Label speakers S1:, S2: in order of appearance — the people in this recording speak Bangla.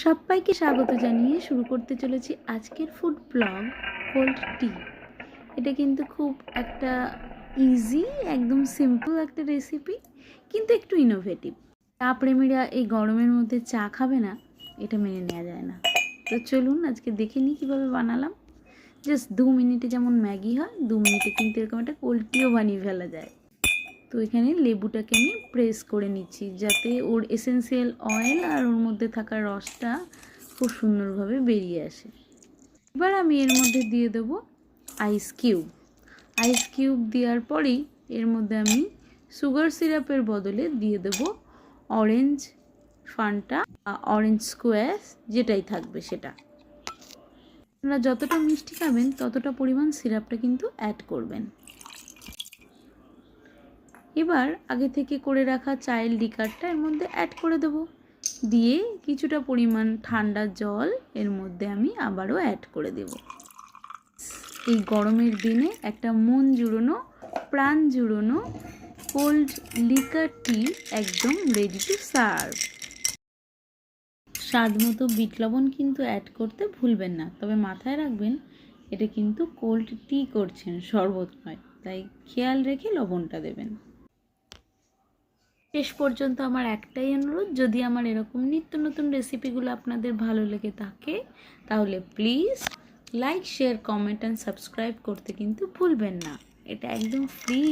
S1: সবাইকে স্বাগত জানিয়ে শুরু করতে চলেছি আজকের ফুড ব্লগ কোল্ড টি এটা কিন্তু খুব একটা ইজি একদম সিম্পল একটা রেসিপি কিন্তু একটু ইনোভেটিভ চা প্রেমীরা এই গরমের মধ্যে চা খাবে না, এটা মেনে নেওয়া যায় না। তো চলুন আজকে দেখে নিই কীভাবে বানালাম। জাস্ট দু মিনিটে যেমন ম্যাগি হয়, দু মিনিটে কিন্তু এরকম একটা কোল্ড টিও বানিয়ে ফেলা যায়। তো এখানে লেবুটাকে আমি প্রেস করে নিচ্ছি যাতে ওর এসেন্সিয়াল অয়েল আর ওর মধ্যে থাকা রসটা খুব সুন্দরভাবে বেরিয়ে আসে। এবার আমি এর মধ্যে দিয়ে দেবো আইস কিউব আইস কিউব দেওয়ার পরেই এর মধ্যে আমি সুগার সিরাপের বদলে দিয়ে দেবো অরেঞ্জ ফান্টা অরেঞ্জ স্কোয়ার যেটাই থাকবে সেটা। আপনারা যতটা মিষ্টি খাবেন ততটা পরিমাণ সিরাপটা কিন্তু অ্যাড করবেন। এবার আগে থেকে করে রাখা চাইল্ড লিকারটা এর মধ্যে অ্যাড করে দেব। দিয়ে কিছুটা পরিমাণ ঠান্ডা জল এর মধ্যে আমি আবারও অ্যাড করে দেব। এই গরমের দিনে একটা মন জুড়োনো, প্রাণ জুড়োনো কোল্ড লিকার টি একদম রেডি টু সার্ভ স্বাদ মতো বিট লবণ কিন্তু অ্যাড করতে ভুলবেন না। তবে মাথায় রাখবেন, এটা কিন্তু কোল্ড টি করছেন শরবত নয়, তাই খেয়াল রেখে লবণটা দেবেন। শেষ পর্যন্ত আমার একটাই অনুরোধ, যদি আমার এরকম নিত্য নতুন রেসিপিগুলো আপনাদের ভালো লেগে থাকে, তাহলে please like share comment and subscribe করতে কিন্তু ভুলবেন না। এটা একদম ফ্রি